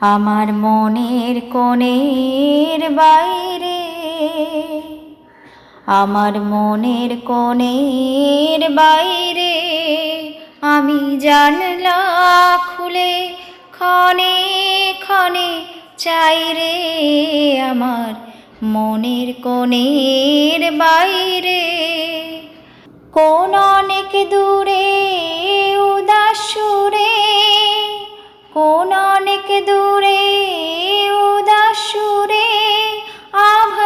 আমার মনের কোণের বাইরে, আমার মনের কোণের বাইরে আমি জানলা খুলে ক্ষণে ক্ষণে চাই রে আমার মনের কোণের বাইরে। কোন অনেক দূরে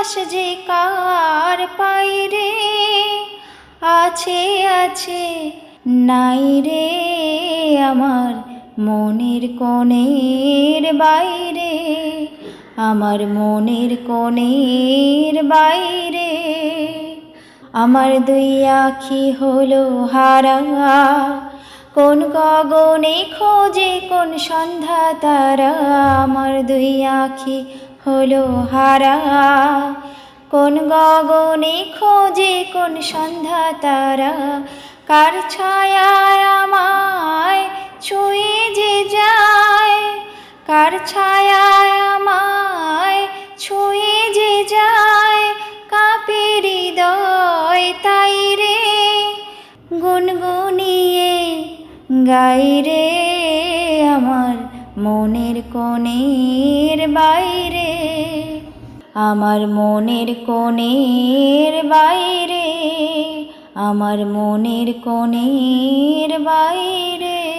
আভাস যে কার পাইরে আছে আছে, নাই রে আমার মনের কোণের বাইরে, আমার মনের কোণের বাইরে। আমার দুই আখি হলো হারা, কোন গগনে খোঁজে কোন সন্ধ্যা তারা। আমার দুই আখি হলো হারা। কোন গগনে খোঁজে কোন সন্ধ্যা তারা। কার ছায়ায় আমায় ছুঁয়ে যে যায়। কার ছায়ায় আমায় ছুঁয়ে যে যায়। কাঁপে হৃদয় তাই রে, গুনগুনিয়ে গাই রে। আমার মনের কোণের বাইরে আমার মনের কোণের বাইরে আমার মনের কোণের বাইরে।